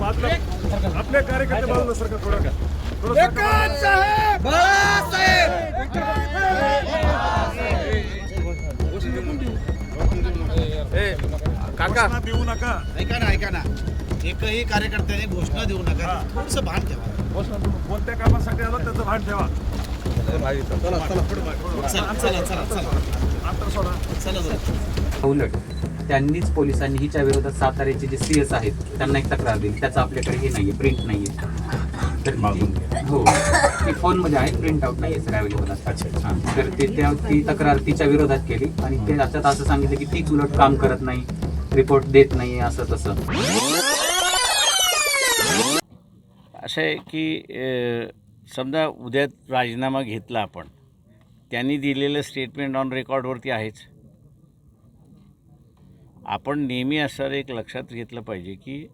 बाजूला आपले कार्यकर्ते बाजूला सरकार थोडं का काका. देऊ नका. ऐका ना ऐका ना. एकही कार्यकर्त्याने घोषणा देऊ नका. थोडस भान ठेवा. घोषणा कोणत्या कामासाठी आलो त्याचं भान ठेवा. चला चला. चला चला. चला चला. चला त्यांनीच पोलिसांनी हिच्या विरोधात साताऱ्याचे जे सी एस आहेत त्यांना एक तक्रार दिली. त्याचं आपल्याकडे हे नाहीये प्रिंट नाहीये. तर हो. ती फोनमध्ये आहे प्रिंट आउट नाहीये सर अवेलेबल असतात. तर ते त्या ती तक्रार तिच्या विरोधात केली आणि ते त्याच्यात असं सांगितलं की तीच उलट काम करत नाही रिपोर्ट देत नाही असं तसं. असं आहे की समजा उद्या राजीनामा घेतला आपण त्यांनी दिलेलं स्टेटमेंट ऑन रेकॉर्डवरती आहेच. आपण नेहमी असं एक लक्षात घेतलं पाहिजे की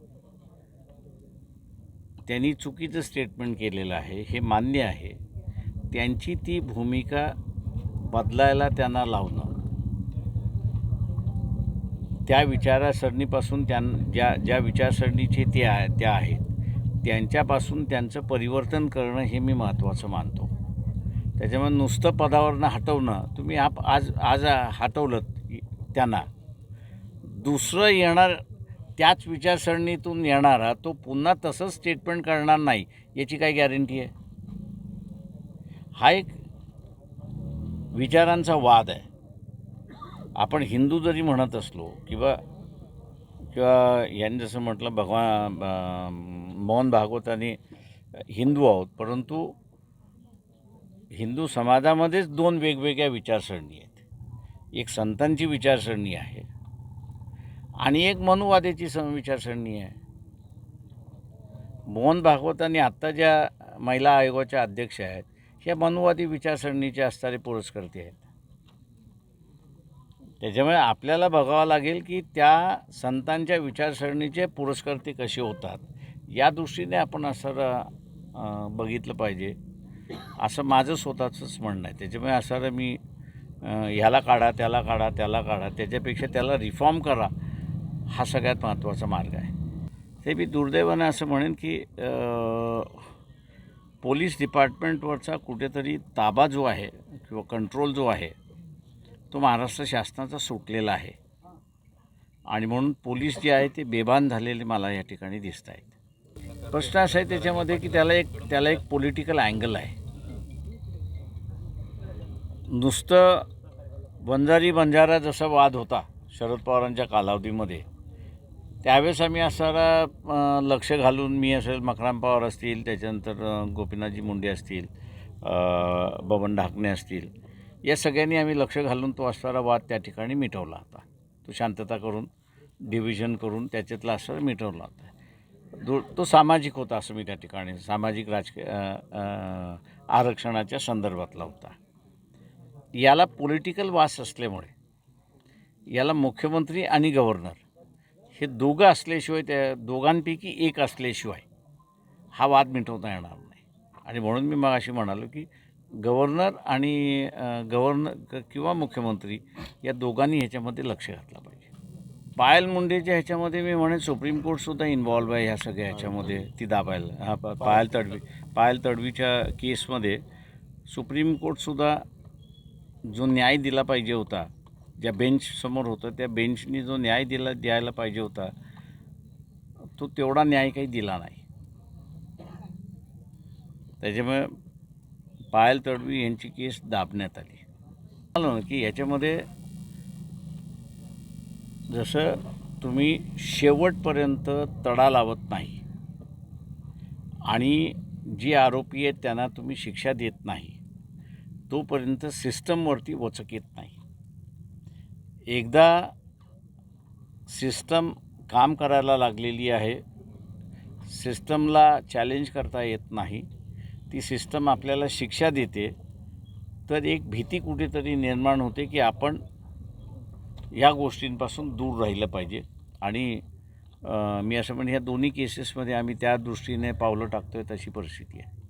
त्यांनी चुकीचं स्टेटमेंट केलेलं आहे हे मान्य आहे. त्यांची ती भूमिका बदलायला त्यांना लावणं. त्या विचारसरणीपासून त्यां ज्या ज्या विचारसरणीचे ते आहे त्या आहेत त्यांच्यापासून त्यांचं परिवर्तन करणं हे मी महत्त्वाचं मानतो. त्याच्यामुळे नुसतं पदावरनं हटवणं तुम्ही आप आज आज हटवलं त्यांना. दुसरं येणार त्याच विचारसरणीतून येणारा तो पुन्हा तसंच स्टेटमेंट करणार नाही याची काय गॅरंटी आहे? हा एक विचारांचा वाद आहे. आपण हिंदू जरी म्हणत असलो किंवा किंवा यांनी जसं म्हटलं भगवान मोहन आणि हिंदू आहोत परंतु हिंदू समाजामध्येच दोन वेगवेगळ्या विचारसरणी आहेत. एक संतांची विचारसरणी आहे आणि एक मनुवादेची सं विचारसरणी आहे. मोहन भागवतांनी आत्ता ज्या महिला आयोगाच्या अध्यक्ष आहेत ह्या मनुवादी विचारसरणीचे असणारे पुरस्कर्ते आहेत. त्याच्यामुळे आपल्याला बघावं लागेल की त्या संतांच्या विचारसरणीचे पुरस्कर्ते कसे होतात या दृष्टीने आपण असं बघितलं पाहिजे. असं माझं स्वतःचंच म्हणणं आहे. त्याच्यामुळे असं मी ह्याला काढा त्याला काढा त्याला काढा त्याच्यापेक्षा त्याला रिफॉर्म करा. हा सगळ्यात महत्त्वाचा मार्ग आहे. ते मी दुर्दैवानं असं म्हणेन की पोलीस डिपार्टमेंटवरचा कुठेतरी ताबा जो आहे किंवा कंट्रोल जो आहे तो महाराष्ट्र शासनाचा सुटलेला आहे. आणि म्हणून पोलीस जे आहे ते बेभान झालेले मला या ठिकाणी दिसत आहेत. प्रश्न असा आहे त्याच्यामध्ये की त्याला एक त्याला एक पॉलिटिकल अँगल आहे. नुसतं बंजारी बंजारा जसा वाद होता शरद पवारांच्या कालावधीमध्ये त्यावेळेस आम्ही असणारा लक्ष घालून मी असेल मकराम पवार असतील त्याच्यानंतर गोपीनाथजी मुंडे असतील बबन ढाकणे असतील या सगळ्यांनी आम्ही लक्ष घालून तो असणारा वाद त्या ठिकाणी मिटवला होता. तो शांतता करून डिव्हिजन करून त्याच्यातला असं मिटवला होता. दो तो सामाजिक होता असं मी त्या ठिकाणी सामाजिक राजकीय आरक्षणाच्या संदर्भातला होता. याला पॉलिटिकल वास असल्यामुळे याला मुख्यमंत्री आणि गव्हर्नर हे दोघं असल्याशिवाय त्या दोघांपैकी एक असल्याशिवाय हा वाद मिटवता येणार नाही. आणि म्हणून मी मग अशी म्हणालो की गव्हर्नर आणि गव्हर्नर किंवा मुख्यमंत्री या दोघांनी ह्याच्यामध्ये लक्ष घातलं पाहिजे. पायल मुंडेच्या ह्याच्यामध्ये मी म्हणेन सुप्रीम कोर्टसुद्धा इन्व्हॉल्व आहे ह्या सगळ्या ह्याच्यामध्ये ती दाबायला हा पायल तडवी. पायल तडवीच्या केसमध्ये सुप्रीम कोर्टसुद्धा जो न्याय दिला पाहिजे होता ज्या बेंचसमोर होतं त्या बेंचनी जो न्याय दिला द्यायला पाहिजे होता तो तेवढा न्याय काही दिला नाही. त्याच्यामुळे पायल तडवी यांची केस दाबण्यात आली. झालं ना की याच्यामध्ये जसं तुम्ही शेवटपर्यंत तडा लावत नाही आणि जे आरोपी आहेत त्यांना तुम्ही शिक्षा देत नाही तोपर्यंत सिस्टमवरती वचक येत नाही. एकदा सिस्टम काम करायला लागलेली आहे. सिस्टमला चॅलेंज करता येत नाही. ती सिस्टम आपल्याला शिक्षा देते. तर एक भीती कुठेतरी निर्माण होते की आपण या गोष्टींपासून दूर राहिलं पाहिजे. आणि मी असं म्हणेन ह्या दोन्ही केसेसमध्ये आम्ही त्या दृष्टीने पावलं टाकतो आहे तशी परिस्थिती आहे.